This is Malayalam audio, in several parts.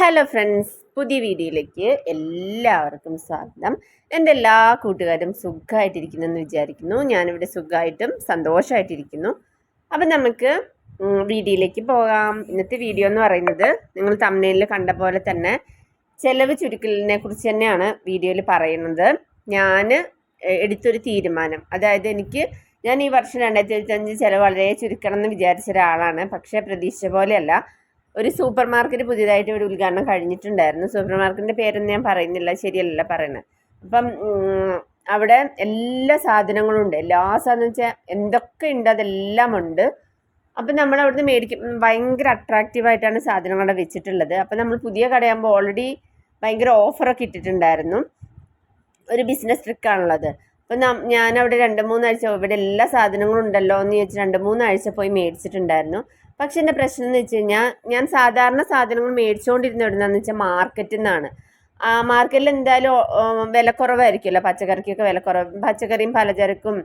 ഹലോ ഫ്രണ്ട്സ് പുതിയ വീഡിയോയിലേക്ക് എല്ലാവർക്കും സ്വാഗതം. എന്റെ എല്ലാ കൂട്ടുകാരും സുഖമായിട്ടിരിക്കുന്നെന്ന് വിചാരിക്കുന്നു. ഞാനിവിടെ സുഖമായിട്ടും സന്തോഷമായിട്ടിരിക്കുന്നു അപ്പം നമുക്ക് വീഡിയോയിലേക്ക് പോകാം. ഇന്നത്തെ വീഡിയോ എന്ന് പറയുന്നത് നിങ്ങൾ തമിഴിൽ കണ്ട പോലെ തന്നെ ചെലവ് ചുരുക്കലിനെ കുറിച്ച് തന്നെയാണ് വീഡിയോയിൽ പറയുന്നത്. ഞാൻ എടുത്തൊരു തീരുമാനം. അതായത് എനിക്ക് ഞാൻ ഈ വർഷം രണ്ടായിരത്തി ഇരുപത്തഞ്ച് ചിലവ് വളരെ ചുരുക്കണം എന്ന് വിചാരിച്ച ഒരാളാണ്. പക്ഷേ പ്രതീക്ഷിച്ച പോലെയല്ല. ഒരു സൂപ്പർ മാർക്കറ്റ് പുതിയതായിട്ട് ഇവിടെ ഉദ്ഘാടനം കഴിഞ്ഞിട്ടുണ്ടായിരുന്നു. സൂപ്പർ മാർക്കറ്റിന്റെ പേരൊന്നും ഞാൻ പറയുന്നില്ല ശരിയല്ല പറയുന്നത് അപ്പം അവിടെ എല്ലാ സാധനങ്ങളും ഉണ്ട്. എല്ലാ സാധനം വെച്ചാൽ എന്തൊക്കെ ഉണ്ട് അതെല്ലാം ഉണ്ട്. അപ്പം നമ്മൾ അവിടുന്ന് മേടിക്കും ഭയങ്കര അട്രാക്റ്റീവായിട്ടാണ് സാധനങ്ങൾ അവിടെ വെച്ചിട്ടുള്ളത്. അപ്പം നമ്മൾ പുതിയ കടയാകുമ്പോൾ ഓൾറെഡി ഭയങ്കര ഓഫറൊക്കെ ഇട്ടിട്ടുണ്ടായിരുന്നു. ഒരു ബിസിനസ് ട്രിക്കാണുള്ളത് അപ്പം ഞാൻ അവിടെ രണ്ട് മൂന്നാഴ്ച ഇവിടെ എല്ലാ സാധനങ്ങളും ഉണ്ടല്ലോ എന്ന് ചോദിച്ച് രണ്ട് മൂന്നാഴ്ച പോയി മേടിച്ചിട്ടുണ്ടായിരുന്നു. പക്ഷെ എന്റെ പ്രശ്നം എന്ന് വെച്ച് കഴിഞ്ഞാൽ ഞാൻ സാധാരണ സാധനങ്ങൾ മേടിച്ചുകൊണ്ടിരുന്ന എവിടുന്നാന്ന് വെച്ചാൽ മാർക്കറ്റിൽ നിന്നാണ് ആ മാർക്കറ്റിൽ എന്തായാലും വിലക്കുറവായിരിക്കുമല്ലോ പച്ചക്കറിക്കൊക്കെ വിലക്കുറവ്. പച്ചക്കറിയും പലചരക്കും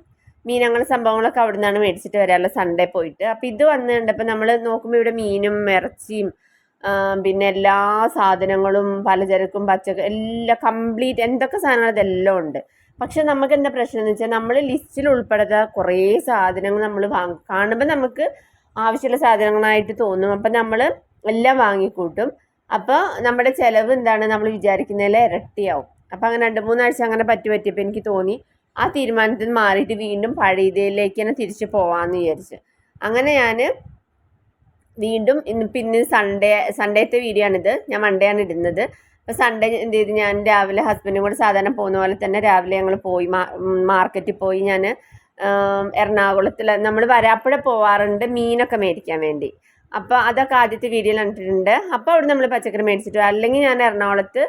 മീൻ അങ്ങനെ സംഭവങ്ങളൊക്കെ അവിടെ നിന്നാണ് മേടിച്ചിട്ട് വരാറുള്ള സൺഡേ പോയിട്ട്. അപ്പോൾ ഇത് വന്നു കണ്ടപ്പോൾ നമ്മൾ നോക്കുമ്പോൾ ഇവിടെ മീനും ഇറച്ചിയും പിന്നെ എല്ലാ സാധനങ്ങളും പലചരക്കും പച്ചക്കറി എല്ലാം കംപ്ലീറ്റ് എന്തൊക്കെ സാധനങ്ങൾ അതെല്ലാം ഉണ്ട്. പക്ഷെ നമുക്ക് എന്താ പ്രശ്നം എന്ന് വെച്ചാൽ നമ്മൾ ലിസ്റ്റിൽ ഉൾപ്പെടുത്ത കുറേ സാധനങ്ങൾ നമ്മൾ വാങ്ങും. കാണുമ്പോൾ നമുക്ക് ആവശ്യമുള്ള സാധനങ്ങളായിട്ട് തോന്നും. അപ്പം നമ്മൾ എല്ലാം വാങ്ങിക്കൂട്ടും. അപ്പോൾ നമ്മുടെ ചിലവ് എന്താണ് നമ്മൾ വിചാരിക്കുന്നതിൽ ഇരട്ടിയാവും. അപ്പോൾ അങ്ങനെ രണ്ട് മൂന്നാഴ്ച അങ്ങനെ പറ്റി പറ്റിയപ്പോൾ എനിക്ക് തോന്നി ആ തീരുമാനത്തിൽ മാറിയിട്ട് വീണ്ടും പഴയതിലേക്ക് തന്നെ തിരിച്ച് പോകാമെന്ന് വിചാരിച്ചു. അങ്ങനെ ഞാൻ വീണ്ടും ഇന്ന് പിന്നെ സൺഡേ സൺഡേത്തെ വീഡിയോ ആണിത്. ഞാൻ മൺഡേ ആണ് ഇടുന്നത്. അപ്പോൾ സൺഡേ എന്ത് ചെയ്തു? ഞാൻ രാവിലെ ഹസ്ബൻഡും കൂടെ സാധാരണ പോകുന്ന പോലെ തന്നെ രാവിലെ ഞങ്ങൾ പോയി മാർക്കറ്റിൽ പോയി ഞാൻ എറണാകുളത്തിൽ നമ്മൾ വരാപ്പുഴ പോവാറുണ്ട് മീനൊക്കെ മേടിക്കാൻ വേണ്ടി. അപ്പോൾ അതൊക്കെ ആദ്യത്തെ വീഡിയോയിൽ കണ്ടിട്ടുണ്ട്. അപ്പോൾ അവിടെ നമ്മൾ പച്ചക്കറി മേടിച്ചിട്ട്. അല്ലെങ്കിൽ ഞാൻ എറണാകുളത്ത്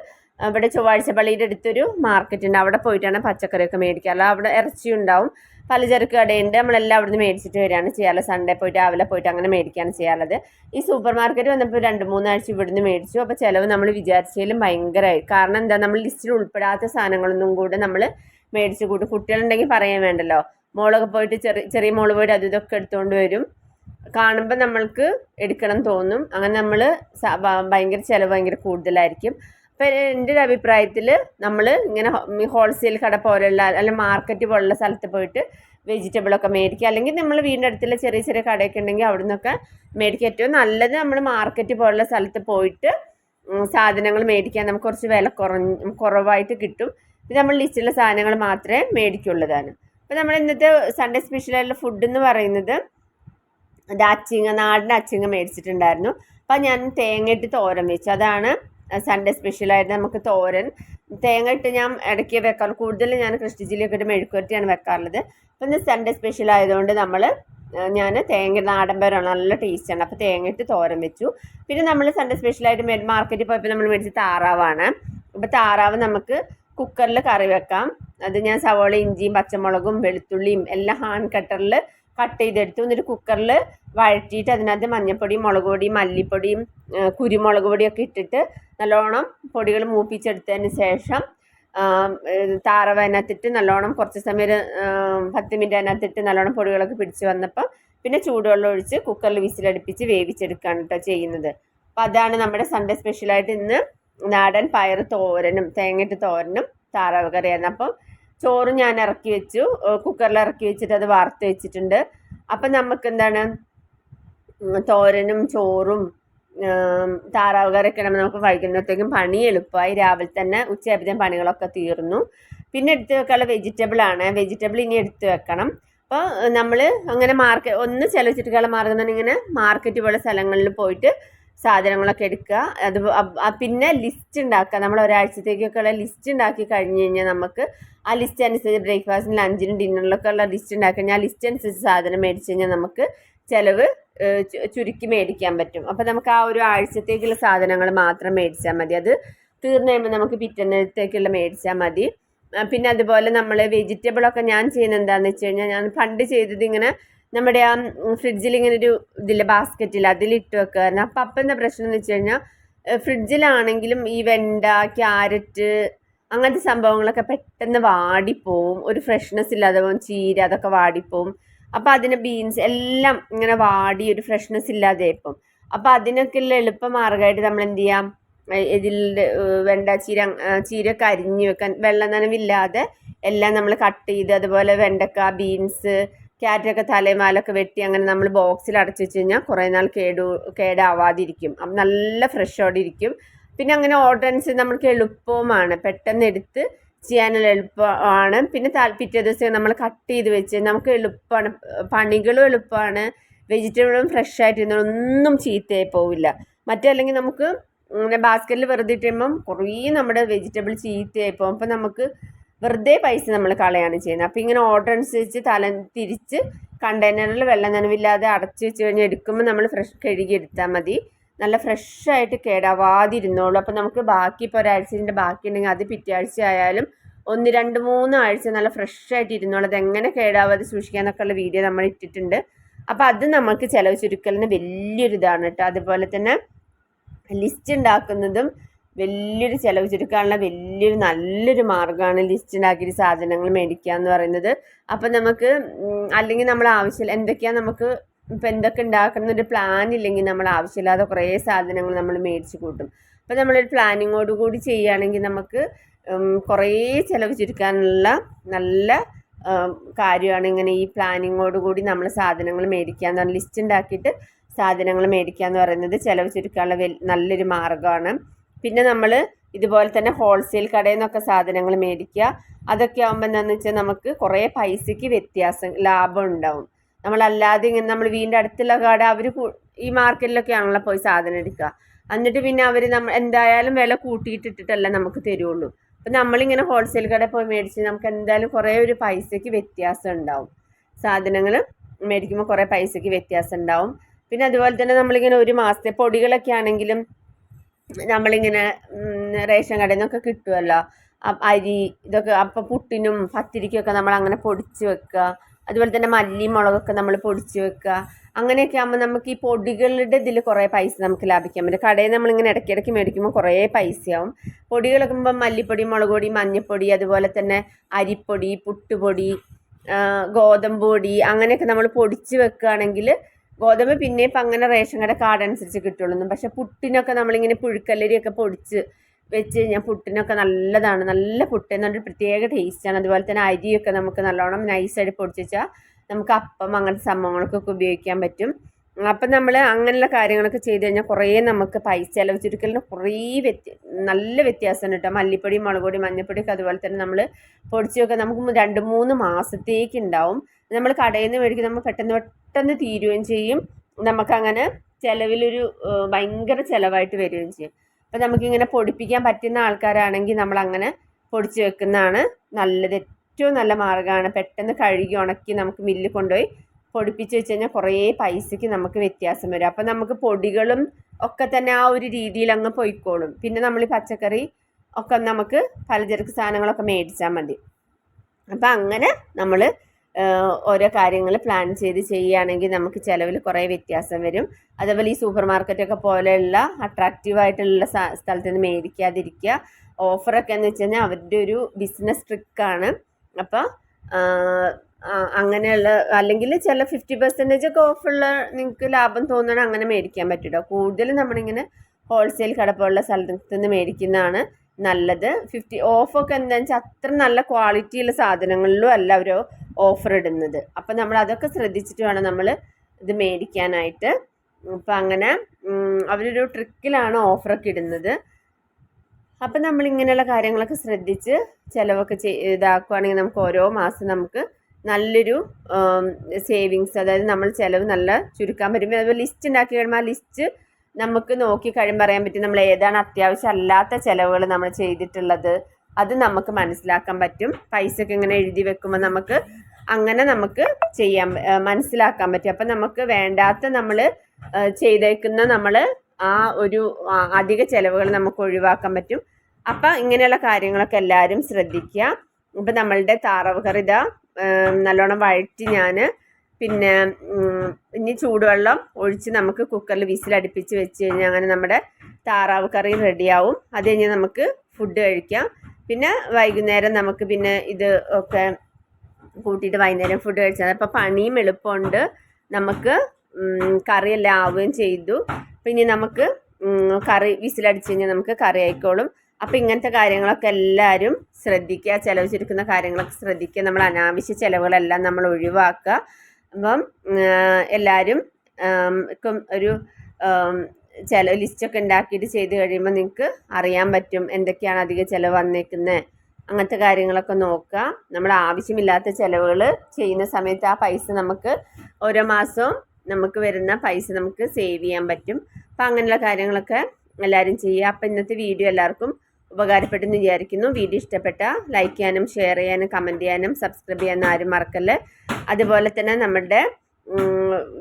ഇവിടെ ചൊവ്വാഴ്ച പള്ളിയുടെ അടുത്തൊരു മാർക്കറ്റ് ഉണ്ട് അവിടെ പോയിട്ടാണ് പച്ചക്കറിയൊക്കെ മേടിക്കുക. അല്ല അവിടെ ഇറച്ചി ഉണ്ടാവും. പലചരക്ക് കടയുണ്ട്. നമ്മളെല്ലാം അവിടുന്ന് മേടിച്ചിട്ട് വരികയാണ് ചെയ്യാറ്. സൺഡേ പോയിട്ട് രാവിലെ പോയിട്ട് അങ്ങനെ മേടിക്കുകയാണ് ചെയ്യാറുള്ളത്. ഈ സൂപ്പർ മാർക്കറ്റ് വന്നപ്പോൾ രണ്ട് മൂന്നാഴ്ച ഇവിടുന്ന് മേടിച്ചു. അപ്പോൾ ചിലവ് നമ്മൾ വിചാരിച്ചതിലും ഭയങ്കരമായി കാരണം എന്താ നമ്മൾ ലിസ്റ്റിൽ ഉൾപ്പെടാത്ത സാധനങ്ങളൊന്നും കൂടെ നമ്മൾ മേടിച്ചു കൂട്ടും. കുട്ടികളുണ്ടെങ്കിൽ പറയാൻ വേണ്ടല്ലോ. മോളൊക്കെ പോയിട്ട് ചെറിയ ചെറിയ മോൾ പോയിട്ട് അതും ഇതൊക്കെ എടുത്തുകൊണ്ട് വരും. കാണുമ്പോൾ നമ്മൾക്ക് എടുക്കണം തോന്നും. അങ്ങനെ നമ്മൾ ഭയങ്കര ചിലവ് ഭയങ്കര കൂടുതലായിരിക്കും. അപ്പം എന്റെ ഒരു അഭിപ്രായത്തിൽ നമ്മൾ ഇങ്ങനെ ഹോൾസെയിൽ കട പോലുള്ള അല്ലെങ്കിൽ മാർക്കറ്റ് പോലുള്ള സ്ഥലത്ത് പോയിട്ട് വെജിറ്റബിളൊക്കെ മേടിക്കുക. അല്ലെങ്കിൽ നമ്മൾ വീടിന്റെ അടുത്തുള്ള ചെറിയ ചെറിയ കടയൊക്കെ ഉണ്ടെങ്കിൽ അവിടെ നിന്നൊക്കെ മേടിക്കുക. ഏറ്റവും നല്ലത് നമ്മൾ മാർക്കറ്റ് പോലുള്ള സ്ഥലത്ത് പോയിട്ട് സാധനങ്ങൾ മേടിക്കാൻ നമുക്ക് കുറച്ച് വില കുറഞ്ഞ് കുറവായിട്ട് കിട്ടും. നമ്മൾ ലിസ്റ്റിലുള്ള സാധനങ്ങൾ മാത്രമേ മേടിക്കുള്ളതാണ് അപ്പോൾ നമ്മൾ ഇന്നത്തെ സൺഡേ സ്പെഷ്യലായിട്ടുള്ള ഫുഡ് എന്ന് പറയുന്നത് അത് അച്ചിങ്ങ നാടൻ അച്ചിങ്ങ മേടിച്ചിട്ടുണ്ടായിരുന്നു. അപ്പോൾ ഞാൻ തേങ്ങ ഇട്ട് തോരൻ വെച്ചു. അതാണ് സൺഡേ സ്പെഷ്യലായിട്ട് നമുക്ക് തോരൻ. തേങ്ങ ഇട്ട് ഞാൻ ഇടയ്ക്ക് വെക്കാറ്. കൂടുതലും ഞാൻ കൃഷ്ണജില്ലയൊക്കെ ഇട്ട് മെഴുക്കുവരട്ടിയാണ് വെക്കാറുള്ളത്. അപ്പം ഇന്ന് സൺഡേ സ്പെഷ്യൽ ആയതുകൊണ്ട് നമ്മൾ ഞാൻ തേങ്ങ നാടൻ പേരാണ് നല്ല ടേസ്റ്റാണ് അപ്പോൾ തേങ്ങ ഇട്ട് തോരൻ വെച്ചു. പിന്നെ നമ്മൾ സൺഡേ സ്പെഷ്യലായിട്ട് മാർക്കറ്റിൽ പോയപ്പോൾ നമ്മൾ മേടിച്ച താറാവാണ്. അപ്പോൾ താറാവ് നമുക്ക് കുക്കറിൽ കറി വെക്കാം. അത് ഞാൻ സവോള ഇഞ്ചിയും പച്ചമുളകും വെളുത്തുള്ളിയും എല്ലാം ഹാൻഡ് കട്ടറിൽ കട്ട് ചെയ്തെടുത്തു എന്നിട്ട് കുക്കറിൽ വഴറ്റിയിട്ട് അതിനകത്ത് മഞ്ഞൾപ്പൊടിയും മുളക് പൊടിയും മല്ലിപ്പൊടിയും കുരുമുളക് പൊടിയൊക്കെ ഇട്ടിട്ട് നല്ലോണം പൊടികൾ മൂപ്പിച്ചെടുത്തതിന് ശേഷം താറവ് അതിനകത്തിട്ട് നല്ലോണം കുറച്ച് സമയം പത്ത് മിനിറ്റ് അതിനകത്തിട്ട് നല്ലോണം പൊടികളൊക്കെ പിടിച്ച് വന്നപ്പോൾ പിന്നെ ചൂടുവെള്ളം ഒഴിച്ച് കുക്കറിൽ വിസിലടുപ്പിച്ച് വേവിച്ചെടുക്കുകയാണ് കേട്ടോ ചെയ്യുന്നത്. അപ്പോൾ അതാണ് നമ്മുടെ സൺഡേ സ്പെഷ്യലായിട്ട് ഇന്ന് നാടൻ പയർ തോരനും തേങ്ങയിട്ട് തോരനും താറാവ് കറിയായിരുന്നു. അപ്പം ചോറ് ഞാൻ ഇറക്കി വെച്ചു. കുക്കറിൽ ഇറക്കി വെച്ചിട്ട് അത് വാർത്ത് വെച്ചിട്ടുണ്ട്. അപ്പം നമുക്ക് എന്താണ്? തോരനും ചോറും താറാവ് കറിയൊക്കെ ആകുമ്പോൾ നമുക്ക് വൈകുന്നേരത്തേക്കും പണി എളുപ്പമായി. രാവിലെ തന്നെ ഉച്ചയായപ്പോഴത്തേക്കും പണികളൊക്കെ തീർന്നു. പിന്നെ എടുത്ത് വെക്കാനുള്ള വെജിറ്റബിൾ ആണ്. വെജിറ്റബിൾ ഇനി എടുത്ത് വെക്കണം. അപ്പോൾ നമ്മൾ അങ്ങനെ മാർക്കറ്റ് ഒന്ന് ചില ചിലവിച്ചിട്ടുള്ള മാർഗം ഇങ്ങനെ മാർക്കറ്റ് പോലെ സ്ഥലങ്ങളിൽ പോയിട്ട് സാധനങ്ങളൊക്കെ എടുക്കുക. അത് പിന്നെ ലിസ്റ്റ് ഉണ്ടാക്കുക. നമ്മൾ ഒരാഴ്ചത്തേക്കൊക്കെ ഉള്ള ലിസ്റ്റ് ഉണ്ടാക്കി കഴിഞ്ഞ് കഴിഞ്ഞാൽ നമുക്ക് ആ ലിസ്റ്റ് അനുസരിച്ച് ബ്രേക്ക്ഫാസ്റ്റിന് ലഞ്ചിനും ഡിന്നറിലൊക്കെ ഉള്ള ലിസ്റ്റ് ഉണ്ടാക്കി കഴിഞ്ഞാൽ ആ ലിസ്റ്റ് അനുസരിച്ച് സാധനം മേടിച്ച് കഴിഞ്ഞാൽ നമുക്ക് ചിലവ് ചുരുക്കി മേടിക്കാൻ പറ്റും. അപ്പോൾ നമുക്ക് ആ ഒരു ആഴ്ചത്തേക്കുള്ള സാധനങ്ങൾ മാത്രം മേടിച്ചാൽ മതി. അത് തീർന്നു കഴിയുമ്പോൾ നമുക്ക് പിറ്റേന്നത്തേക്കുള്ള മേടിച്ചാൽ മതി. പിന്നെ അതുപോലെ നമ്മൾ വെജിറ്റബിളൊക്കെ ഞാൻ ചെയ്യുന്നത് എന്താണെന്ന് വെച്ച് കഴിഞ്ഞാൽ ഞാൻ പണ്ട് ചെയ്തത് ഇങ്ങനെ നമ്മുടെ ആ ഫ്രിഡ്ജിൽ ഇങ്ങനെ ഒരു ഇതില്ല ബാസ്ക്കറ്റിൽ അതിലിട്ട് വെക്കുമായിരുന്നു അപ്പം അപ്പം എന്താ പ്രശ്നം എന്ന് വെച്ച് കഴിഞ്ഞാൽ ഫ്രിഡ്ജിലാണെങ്കിലും ഈ വെണ്ട ക്യാരറ്റ് അങ്ങനത്തെ സംഭവങ്ങളൊക്കെ പെട്ടെന്ന് വാടിപ്പോവും. ഒരു ഫ്രഷ്നെസ് ഇല്ലാതെ പോകും. ചീര അതൊക്കെ വാടിപ്പോവും. അപ്പോൾ അതിന് ബീൻസ് എല്ലാം ഇങ്ങനെ വാടി ഒരു ഫ്രഷ്നെസ് ഇല്ലാതെ ഇപ്പം അപ്പോൾ അതിനൊക്കെ ഉള്ള എളുപ്പമാർഗമായിട്ട് നമ്മൾ എന്ത് ചെയ്യാം? ഇതിൽ വെണ്ട ചീര ചീര അരിഞ്ഞ് വെക്കാൻ വെള്ളം നനവില്ലാതെ എല്ലാം നമ്മൾ കട്ട് ചെയ്ത് അതുപോലെ വെണ്ടക്ക ബീൻസ് ക്യാരറ്റൊക്കെ തലമാലൊക്കെ വെട്ടി അങ്ങനെ നമ്മൾ ബോക്സിൽ അടച്ചു വെച്ച് കഴിഞ്ഞാൽ കുറേ നാൾ കേടു കേടാവാതിരിക്കും. അപ്പം നല്ല ഫ്രഷോടെ ഇരിക്കും. പിന്നെ അങ്ങനെ ഓർഡൻസ് നമ്മൾക്ക് എളുപ്പവുമാണ്. പെട്ടെന്ന് എടുത്ത് ചെയ്യാനുള്ള എളുപ്പമാണ് പിന്നെ പിറ്റേ ദിവസം നമ്മൾ കട്ട് ചെയ്ത് വെച്ച് നമുക്ക് എളുപ്പമാണ് പണികളും എളുപ്പമാണ് വെജിറ്റബിളും ഫ്രഷ് ആയിട്ട് ഒന്നും ചീത്തയായി പോവില്ല. മറ്റല്ലെങ്കിൽ നമുക്ക് ബാസ്ക്കറ്റിൽ വെറുതെ ഇട്ടുമ്പം കുറേ നമ്മുടെ വെജിറ്റബിൾ ചീത്തയായി പോകും. അപ്പം നമുക്ക് വെറുതെ പൈസ നമ്മൾ കളയാണ് ചെയ്യുന്നത്. അപ്പോൾ ഇങ്ങനെ ഓർഡർ അനുസരിച്ച് തല തിരിച്ച് കണ്ടെയ്നറിൽ വെള്ളം നനവില്ലാതെ അടച്ചു വെച്ച് കഴിഞ്ഞാൽ എടുക്കുമ്പോൾ നമ്മൾ ഫ്രഷ് കഴുകി എടുത്താൽ മതി. നല്ല ഫ്രഷ് ആയിട്ട് കേടാവാതിരുന്നോളൂ. അപ്പോൾ നമുക്ക് ബാക്കി ഇപ്പോൾ ഒരാഴ്ചന്റെ ബാക്കി ഉണ്ടെങ്കിൽ അത് പിറ്റേ ആഴ്ച ആയാലും ഒന്ന് രണ്ട് മൂന്ന് ആഴ്ച നല്ല ഫ്രഷ് ആയിട്ട് ഇരുന്നോളൂ. അത് എങ്ങനെ കേടാവാതെ സൂക്ഷിക്കാന്നൊക്കെ ഉള്ള വീഡിയോ നമ്മൾ ഇട്ടിട്ടുണ്ട്. അപ്പോൾ അത് നമുക്ക് ചിലവ് ചുരുക്കലിന് വലിയൊരു ഇതാണ് കേട്ടോ. അതുപോലെ തന്നെ ലിസ്റ്റ് ഉണ്ടാക്കുന്നതും വലിയൊരു ചിലവ് ചുരുക്കാനുള്ള വലിയൊരു നല്ലൊരു മാർഗമാണ് ലിസ്റ്റ് ഉണ്ടാക്കിയിട്ട് സാധനങ്ങൾ മേടിക്കുക എന്ന് പറയുന്നത്. അപ്പം നമുക്ക് അല്ലെങ്കിൽ നമ്മൾ ആവശ്യം എന്തൊക്കെയാണ് നമുക്ക് ഇപ്പം എന്തൊക്കെ ഉണ്ടാക്കണം എന്നൊരു പ്ലാൻ ഇല്ലെങ്കിൽ നമ്മൾ ആവശ്യമില്ലാതെ കുറേ സാധനങ്ങൾ നമ്മൾ മേടിച്ച് കൂട്ടും. അപ്പം നമ്മളൊരു പ്ലാനിങ്ങോട് കൂടി ചെയ്യുകയാണെങ്കിൽ നമുക്ക് കുറേ ചിലവ് ചുരുക്കാനുള്ള നല്ല കാര്യമാണ് ഇങ്ങനെ ഈ പ്ലാനിങ്ങോട് കൂടി നമ്മൾ സാധനങ്ങൾ മേടിക്കുക എന്ന് പറഞ്ഞാൽ ലിസ്റ്റ് ഉണ്ടാക്കിയിട്ട് സാധനങ്ങൾ മേടിക്കുക എന്ന് പറയുന്നത് ചിലവ് ചുരുക്കാനുള്ള നല്ലൊരു മാർഗമാണ്. പിന്നെ നമ്മൾ ഇതുപോലെ തന്നെ ഹോൾസെയിൽ കടയിൽ നിന്നൊക്കെ സാധനങ്ങൾ മേടിക്കുക. അതൊക്കെ ആകുമ്പോൾ എന്താണെന്ന് വെച്ചാൽ നമുക്ക് കുറേ പൈസയ്ക്ക് വ്യത്യാസം ലാഭം ഉണ്ടാവും. നമ്മളല്ലാതെ ഇങ്ങനെ നമ്മൾ വീടിന്റെ അടുത്തുള്ള കട അവർ ഈ മാർക്കറ്റിലൊക്കെ ആണല്ലോ പോയി സാധനം എടുക്കുക. എന്നിട്ട് പിന്നെ അവർ നമ്മൾ എന്തായാലും വില കൂട്ടിയിട്ടിട്ടല്ല നമുക്ക് തരുള്ളൂ. അപ്പം നമ്മളിങ്ങനെ ഹോൾസെയിൽ കടയിൽ പോയി മേടിച്ച് നമുക്ക് എന്തായാലും കുറേ ഒരു പൈസയ്ക്ക് വ്യത്യാസം ഉണ്ടാവും. സാധനങ്ങൾ മേടിക്കുമ്പോൾ കുറേ പൈസയ്ക്ക് വ്യത്യാസം ഉണ്ടാവും. പിന്നെ അതുപോലെ തന്നെ നമ്മളിങ്ങനെ ഒരു മാസത്തെ പൊടികളൊക്കെ ആണെങ്കിലും നമ്മളിങ്ങനെ റേഷൻ കടയിൽ നിന്നൊക്കെ കിട്ടുമല്ലോ അരി ഇതൊക്കെ അപ്പം പുട്ടിനും പത്തിരിക്കൊക്കെ നമ്മൾ അങ്ങനെ പൊടിച്ച് വെക്കുക. അതുപോലെ തന്നെ മല്ലി മുളകൊക്കെ നമ്മൾ പൊടിച്ച് വെക്കുക. അങ്ങനെയൊക്കെ ആകുമ്പോൾ നമുക്ക് ഈ പൊടികളുടെ ഇതിൽ കുറേ പൈസ നമുക്ക് ലാഭിക്കാൻ പറ്റും. കടയിൽ നമ്മളിങ്ങനെ ഇടയ്ക്കിടയ്ക്ക് മേടിക്കുമ്പോൾ കുറേ പൈസയാവും. പൊടികളൊക്കെ ഇപ്പം മല്ലിപ്പൊടി മുളക് പൊടി മഞ്ഞൾപ്പൊടി അതുപോലെ തന്നെ അരിപ്പൊടി പുട്ടുപൊടി ഗോതമ്പ് പൊടി അങ്ങനെയൊക്കെ നമ്മൾ പൊടിച്ച് വെക്കുകയാണെങ്കിൽ ഗോതമ്പ് പിന്നെ ഇപ്പം അങ്ങനെ റേഷൻ കട അനുസരിച്ച് കിട്ടുള്ളൂ പക്ഷെ പുട്ടിനൊക്കെ നമ്മളിങ്ങനെ പുഴുക്കല്ലരിയൊക്കെ പൊടിച്ച് വെച്ച് കഴിഞ്ഞാൽ പുട്ടിനൊക്കെ നല്ലതാണ്. നല്ല പുട്ട്. എന്നൊരു പ്രത്യേക ടേസ്റ്റാണ്. അതുപോലെ തന്നെ അരിയൊക്കെ നമുക്ക് നല്ലോണം നൈസായിട്ട് പൊടിച്ച് വെച്ചാൽ നമുക്ക് അപ്പം അങ്ങനത്തെ സംഭവങ്ങൾക്കൊക്കെ ഉപയോഗിക്കാൻ പറ്റും. അപ്പം നമ്മൾ അങ്ങനെയുള്ള കാര്യങ്ങളൊക്കെ ചെയ്ത് കഴിഞ്ഞാൽ കുറേ നമുക്ക് പൈസ ചിലവ് ചുരുക്കലിന് കുറേ വ്യത്യ നല്ല വ്യത്യാസമുണ്ട് കേട്ടോ മല്ലിപ്പൊടി മുളക് പൊടി മഞ്ഞൾപ്പൊടിയൊക്കെ അതുപോലെ തന്നെ നമ്മൾ പൊടിച്ച് വെക്കാൻ നമുക്ക് രണ്ട് മൂന്ന് മാസത്തേക്ക് ഉണ്ടാവും നമ്മൾ കടയിൽ നിന്ന് മേടിക്കും നമ്മൾ പെട്ടെന്ന് പെട്ടെന്ന് തീരുകയും ചെയ്യും. നമുക്കങ്ങനെ ചിലവിലൊരു ഭയങ്കര ചിലവായിട്ട് വരികയും ചെയ്യും. അപ്പം നമുക്കിങ്ങനെ പൊടിപ്പിക്കാൻ പറ്റുന്ന ആൾക്കാരാണെങ്കിൽ നമ്മളങ്ങനെ പൊടിച്ച് വെക്കുന്നതാണ് നല്ലത്. ഏറ്റവും നല്ല മാർഗമാണ്. പെട്ടെന്ന് കഴുകി ഉണക്കി നമുക്ക് മില്ലിൽ കൊണ്ടുപോയി പൊടിപ്പിച്ച് വെച്ച് കഴിഞ്ഞാൽ കുറേ പൈസയ്ക്ക് നമുക്ക് വ്യത്യാസം വരും. അപ്പോൾ നമുക്ക് പൊടികളും ഒക്കെ തന്നെ ആ ഒരു രീതിയിൽ അങ്ങ് പൊയ്ക്കോളും. പിന്നെ നമ്മൾ ഈ പച്ചക്കറി ഒക്കെ നമുക്ക് പലചരക്ക് സാധനങ്ങളൊക്കെ മേടിച്ചാൽ മതി. അപ്പം അങ്ങനെ നമ്മൾ ഓരോ കാര്യങ്ങൾ പ്ലാൻ ചെയ്ത് ചെയ്യുകയാണെങ്കിൽ നമുക്ക് ചിലവിൽ കുറേ വ്യത്യാസം വരും. അതേപോലെ ഈ സൂപ്പർ മാർക്കറ്റൊക്കെ പോലെയുള്ള അട്രാക്റ്റീവ് ആയിട്ടുള്ള സ്ഥലത്ത് നിന്ന് മേടിക്കാതിരിക്കുക. ഓഫറൊക്കെ എന്ന് വെച്ച് കഴിഞ്ഞാൽ അവരുടെ ഒരു ബിസിനസ് ട്രിക്കാണ് അപ്പോൾ അങ്ങനെയുള്ള അല്ലെങ്കിൽ ചില ഫിഫ്റ്റി പെർസെന്റേജ് ഒക്കെ ഓഫുള്ള നിങ്ങൾക്ക് ലാഭം തോന്നണം അങ്ങനെ മേടിക്കാൻ പറ്റുമോ കൂടുതലും നമ്മളിങ്ങനെ ഹോൾസെയിൽ കട പോലുള്ള സ്ഥലത്ത് നിന്ന് മേടിക്കുന്നതാണ് നല്ലത്. ഫിഫ്റ്റി ഓഫൊക്കെ എന്താണെന്ന് വെച്ചാൽ അത്ര നല്ല ക്വാളിറ്റിയുള്ള സാധനങ്ങളിലും അല്ല അവർ ഓഫർ ഇടുന്നത്. അപ്പം നമ്മൾ അതൊക്കെ ശ്രദ്ധിച്ചിട്ട് വേണം നമ്മൾ ഇത് മേടിക്കാനായിട്ട്. അപ്പം അങ്ങനെ അവരൊരു ട്രിക്കിലാണ് ഓഫറൊക്കെ ഇടുന്നത്. അപ്പം നമ്മൾ ഇങ്ങനെയുള്ള കാര്യങ്ങളൊക്കെ ശ്രദ്ധിച്ച് ചിലവൊക്കെ ചെയ് ഇതാക്കുവാണെങ്കിൽ നമുക്ക് ഓരോ മാസം നമുക്ക് നല്ലൊരു സേവിങ്സ് അതായത് നമ്മൾ ചിലവ് നല്ല ചുരുക്കാൻ പറ്റും. അതുപോലെ ലിസ്റ്റ് ഉണ്ടാക്കി കഴിയുമ്പോൾ ആ ലിസ്റ്റ് നമുക്ക് നോക്കി കഴിയുമ്പോൾ പറയാൻ പറ്റും നമ്മൾ ഏതാണ് അത്യാവശ്യം അല്ലാത്ത ചിലവുകൾ നമ്മൾ ചെയ്തിട്ടുള്ളത്. അത് നമുക്ക് മനസ്സിലാക്കാൻ പറ്റും. പൈസയൊക്കെ ഇങ്ങനെ എഴുതി വെക്കുമ്പോൾ നമുക്ക് അങ്ങനെ നമുക്ക് ചെയ്യാൻ മനസ്സിലാക്കാൻ പറ്റും. അപ്പം നമുക്ക് വേണ്ടാത്ത നമ്മൾ ചെയ്തേക്കുന്ന നമ്മൾ ആ ഒരു അധിക ചിലവുകൾ നമുക്ക് ഒഴിവാക്കാൻ പറ്റും. അപ്പം ഇങ്ങനെയുള്ള കാര്യങ്ങളൊക്കെ എല്ലാവരും ശ്രദ്ധിക്കുക. ഇപ്പം നമ്മളുടെ താറാവ് കറി ഇതാ നല്ലോണം വഴറ്റി ഞാൻ പിന്നെ ഇനി ചൂടുവെള്ളം ഒഴിച്ച് നമുക്ക് കുക്കറിൽ വിസിലടുപ്പിച്ച് വെച്ച് കഴിഞ്ഞാൽ അങ്ങനെ നമ്മുടെ താറാവ് കറി റെഡിയാവും. അത് കഴിഞ്ഞ് നമുക്ക് ഫുഡ് കഴിക്കാം. പിന്നെ വൈകുന്നേരം നമുക്ക് പിന്നെ ഇത് ഒക്കെ കൂട്ടിയിട്ട് വൈകുന്നേരം ഫുഡ് കഴിച്ചാൽ അപ്പോൾ പണിയും എളുപ്പമുണ്ട്. നമുക്ക് കറിയെല്ലാം ആവുകയും ചെയ്തു. പിന്നെ നമുക്ക് ഉം, കറി വിസിലടിച്ച് കഴിഞ്ഞാൽ നമുക്ക് കറി ആയിക്കോളും. അപ്പം ഇങ്ങനത്തെ കാര്യങ്ങളൊക്കെ എല്ലാവരും ശ്രദ്ധിക്കുക ചിലവ് ചുരുക്കുന്ന കാര്യങ്ങളൊക്കെ ശ്രദ്ധിക്കുക. നമ്മൾ അനാവശ്യ ചിലവുകളെല്ലാം നമ്മൾ ഒഴിവാക്കുക. അപ്പം എല്ലാവരും ഒരു ചില ലിസ്റ്റൊക്കെ ഉണ്ടാക്കിയിട്ട് ചെയ്ത് കഴിയുമ്പോൾ നിങ്ങൾക്ക് അറിയാൻ പറ്റും എന്തൊക്കെയാണ് അധിക ചിലവ് വന്നേക്കുന്നത് അങ്ങനത്തെ കാര്യങ്ങളൊക്കെ നോക്കുക. നമ്മൾ ആവശ്യമില്ലാത്ത ചിലവുകൾ ചെയ്യുന്ന സമയത്ത് ആ പൈസ നമുക്ക് ഓരോ മാസവും നമുക്ക് വരുന്ന പൈസ നമുക്ക് സേവ് ചെയ്യാൻ പറ്റും. അപ്പം അങ്ങനെയുള്ള കാര്യങ്ങളൊക്കെ എല്ലാവരും ചെയ്യുക. അപ്പം ഇന്നത്തെ വീഡിയോ എല്ലാവർക്കും ഉപകാരപ്പെട്ടെന്ന് വിചാരിക്കുന്നു. വീഡിയോ ഇഷ്ടപ്പെട്ട ലൈക്ക് ചെയ്യാനും ഷെയർ ചെയ്യാനും കമന്റ് ചെയ്യാനും സബ്സ്ക്രൈബ് ചെയ്യാനും ആരും മറക്കല്ലേ. അതുപോലെ തന്നെ നമ്മുടെ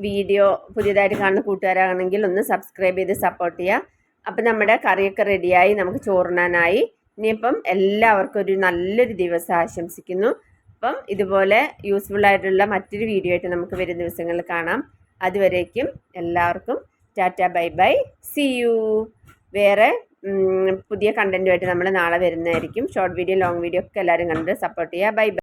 വീഡിയോ പുതിയതായിട്ട് കാണുന്ന കൂട്ടുകാരാണെങ്കിൽ ഒന്ന് സബ്സ്ക്രൈബ് ചെയ്ത് സപ്പോർട്ട് ചെയ്യുക. അപ്പം നമ്മുടെ കറിയൊക്കെ റെഡിയായി നമുക്ക് ചോറുണ്ണാനായി. ഇനിയിപ്പം എല്ലാവർക്കും ഒരു നല്ലൊരു ദിവസം ആശംസിക്കുന്നു. അപ്പം ഇതുപോലെ യൂസ്ഫുൾ ആയിട്ടുള്ള മറ്റൊരു വീഡിയോ ആയിട്ട് നമുക്ക് വരും ദിവസങ്ങളിൽ കാണാം. അതുവരേക്കും എല്ലാവർക്കും tata bye bye. See you വേറെ പുതിയ കണ്ടന്റുമായിട്ട് നമ്മൾ നാളെ വരുന്നതായിരിക്കും. ഷോർട്ട് വീഡിയോ ലോങ് വീഡിയോ ഒക്കെ എല്ലാവരും കണ്ട് സപ്പോർട്ട് ചെയ്യുക ബൈ ബൈ